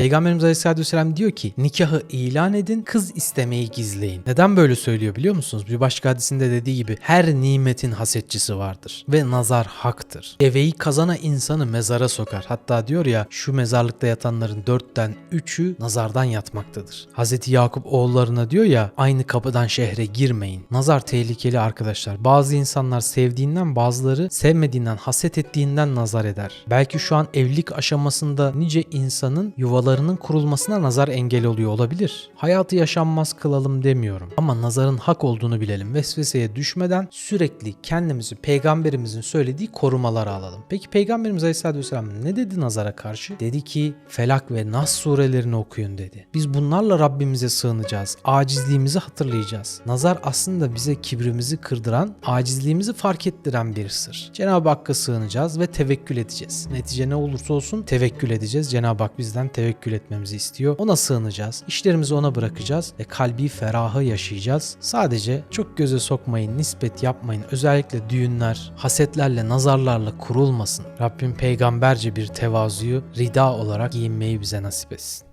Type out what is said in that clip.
Peygamberimiz Aleyhisselatü Vesselam diyor ki nikahı ilan edin kız istemeyi gizleyin. Neden böyle söylüyor biliyor musunuz? Bir başka hadisinde dediği gibi her nimetin hasetçisi vardır ve nazar haktır. Deveyi kazana insanı mezara sokar. Hatta diyor ya şu mezarlıkta yatanların dörtten üçü nazardan yatmaktadır. Hazreti Yakup oğullarına diyor ya aynı kapıdan şehre girmeyin. Nazar tehlikeli arkadaşlar. Bazı insanlar sevdiğinden bazıları sevmediğinden haset ettiğinden nazar eder. Belki şu an evlilik aşamasında nice insanın yuvalarının kurulmasına nazar engel oluyor olabilir. Hayatı yaşanmaz kılalım demiyorum. Ama nazarın hak olduğunu bilelim. Vesveseye düşmeden sürekli kendimizi peygamberimizin söylediği korumaları alalım. Peki peygamberimiz Aleyhisselatü Vesselam ne dedi nazara karşı? Dedi ki Felak ve Nas surelerini okuyun dedi. Biz bunlarla Rabbimize sığınacağız. Acizliğimizi hatırlayacağız. Nazar aslında bize kibrimizi kırdıran, acizliğimizi fark ettiren bir sır. Cenab-ı Hakk'a sığınacağız ve tevekkül edeceğiz. Netice ne olursa olsun tevekkül edeceğiz. Cenab-ı Hak bizden tevekkül etmemizi istiyor. Ona sığınacağız. İşlerimizi ona bırakacağız ve kalbi ferahı yaşayacağız. Sadece çok göze sokmayın, nispet yapmayın. Özellikle düğünler hasetlerle, nazarlarla kurulmasın. Rabbim peygamberce bir tevazuyu rida olarak giyinmeyi bize nasip etsin.